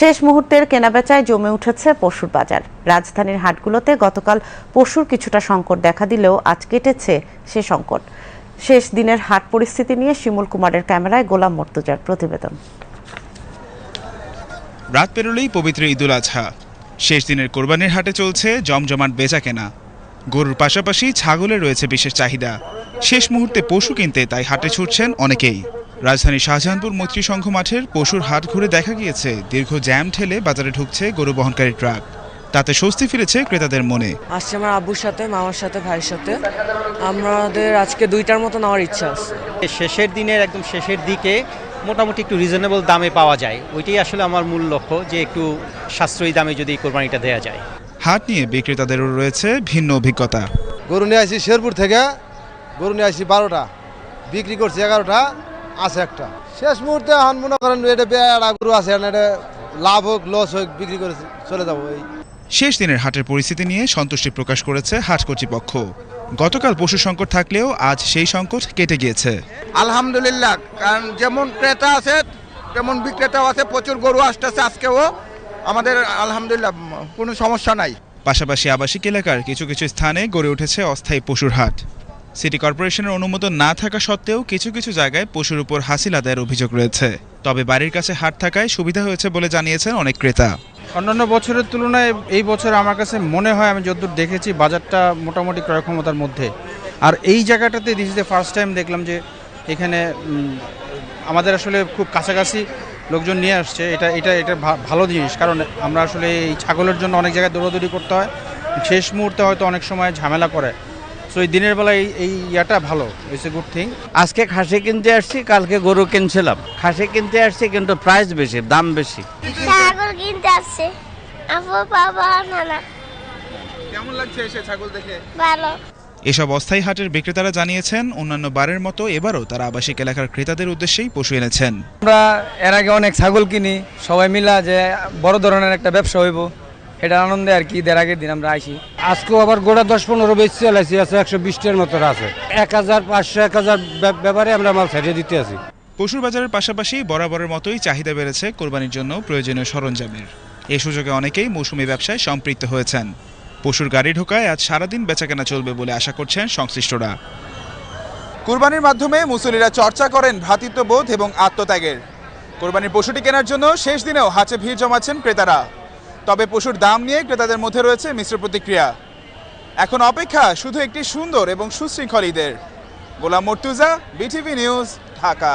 শেষ মুহূর্তের কেনাবেচায় জমে উঠেছে পশুর বাজার। রাজধানীর হাটগুলোতে গতকাল পশুর কিছুটা সংকট দেখা দিলেও আজ কেটেছে সে সংকট। শেষ দিনের হাট পরিস্থিতি নিয়ে শিমুল কুমারের ক্যামেরায় গোলাম মর্তুজার প্রতিবেদন। রাত পেরোলেই পবিত্র ঈদুল আজহা। শেষ দিনের কোরবানির হাটে চলছে জমজমাট বেচা কেনা। গরুর পাশাপাশি ছাগলের রয়েছে বিশেষ চাহিদা। শেষ মুহূর্তে পশু কিনতে তাই হাটে ছুটছেন অনেকেই। রাজধানীর শাহজাহানপুর মৈত্রী সংঘ মাঠের পশুর হাট ঘুরে দেখা গিয়েছে দীর্ঘ জ্যাম ঠেলে বাজারে ঢুকছে গরু বহনকারী ট্রাক। তাতে স্বস্তি ফিরেছে ক্রেতাদের মনে। আসছে আমার আব্বুর সাথে মামার সাথে ভাইয়ের সাথে। আমাদের আজকে দুইটার মতো নেওয়ার ইচ্ছা আছে। শেষের দিনের একদম শেষের দিকে মোটামুটি একটু রিজনেবল দামে পাওয়া যায়। ওইটাই আসলে আমার মূল লক্ষ্য যে একটু সাশ্রয়ী দামে যদি কোরবানিটা দেওয়া যায়। হাট নিয়ে বিক্রেতাদেরও রয়েছে ভিন্ন অভিজ্ঞতা। গরু নিয়ে আসি শেরপুর থেকে গরু নিয়ে আসি বারোটা বিক্রি করছি এগারোটা। আছে একটা। শেষ মুহূর্তে এখন মনে করেন এটা বেড়া গরু আছে এটা লাভ হোক লস হোক বিক্রি করে চলে যাব এই। শেষ দিনের হাটের পরিস্থিতি নিয়ে সন্তুষ্টি প্রকাশ করেছে হাট কর্তৃপক্ষ। গতকাল পশু সংকট থাকলেও আজ সেই সংকট কেটে গিয়েছে। আলহামদুলিল্লাহ কারণ যেমন ক্রেতা আছে তেমন বিক্রেতাও আছে প্রচুর গরু আসতেছে আজকেও। আমাদের আলহামদুলিল্লাহ কোনো সমস্যা নাই। পাশাপাশি আবাসিক এলাকার কিছু কিছু স্থানে গড়ে উঠেছে অস্থায়ী পশুর হাট। সিটি কর্পোরেশনের অনুমোদন না থাকা সত্ত্বেও কিছু কিছু জায়গায় পশুর উপর হাসিল আদায়ের অভিযোগ রয়েছে। তবে বাড়ির কাছে হাট থাকায় সুবিধা হয়েছে বলে জানিয়েছেন অনেক ক্রেতা। অন্যান্য বছরের তুলনায় এই বছর আমার কাছে মনে হয় আমি যতদূর দেখেছি বাজারটা মোটামুটি ক্রয় ক্ষমতার মধ্যে। আর এই জায়গাটাতে this is the first time দেখলাম যে এখানে আমাদের আসলে খুব কাছাকাছি লোকজন নিয়ে আসছে। এটা এটা এটা ভালো জিনিস। কারণ আমরা আসলে এই ছাগলের জন্য অনেক জায়গায় দৌড়াদৌড়ি করতে হয়। শেষ মুহূর্তে হয়তো অনেক সময় ঝামেলা করে। সো এই দিনের বেলা এই এই ইয়াটা ভালো ইটস এ গুড থিং আজকে খাসি কিনতে আসছি কালকে গরু কিনছিলাম। খাসি কিনতে আসছি কিন্তু প্রাইস বেশি দাম বেশি। ছাগল কিনতে আসছে। আপু বাবা নানা। কেমন লাগছে এসে ছাগল দেখে? ভালো। এসব অস্থায়ী হাটের বিক্রেতারা জানিয়েছেন অন্যান্য বারের মতো এবারও তারা আবাসিক এলাকার ক্রেতাদের উদ্দেশ্যেই পশু এনেছেন। আমরা এর আগে অনেক ছাগল কিনি সবাই মিলা যে বড় ধরনের একটা ব্যবসা হইব। এটা আনন্দে আর কি এর আগের দিন আমরা আইসি আজকেও আবার গোড়া দশ পনেরো বেশি চালাইছি আছে একশো বিশটার মতো আছে। এক হাজার পাঁচশো এক হাজার ব্যাপারে আমরা মাল ছাড়িয়ে দিতে আছি। পশুর বাজারের পাশাপাশি বরাবরের মতোই চাহিদা বেড়েছে কোরবানির জন্য প্রয়োজনীয় সরঞ্জামের। এ সুযোগে অনেকেই মৌসুমি ব্যবসায় সম্পৃক্ত হয়েছেন। পশুর গাড়ি ঢোকায় আজ সারাদিন বেচাকেনা চলবে বলে আশা করছেন সংশ্লিষ্টরা। কোরবানির মাধ্যমে মুসলিরা চর্চা করেন ভ্রাতৃত্ববোধ এবং আত্মত্যাগের। কোরবানির পশুটি কেনার জন্য শেষ দিনেও হাঁচে ভিড় জমাচ্ছেন ক্রেতারা। তবে পশুর দাম নিয়ে ক্রেতাদের মধ্যে রয়েছে মিশ্র প্রতিক্রিয়া। এখন অপেক্ষা শুধু একটি সুন্দর এবং সুশৃঙ্খল ঈদের। Golam Murtuza, BTV news, Dhaka.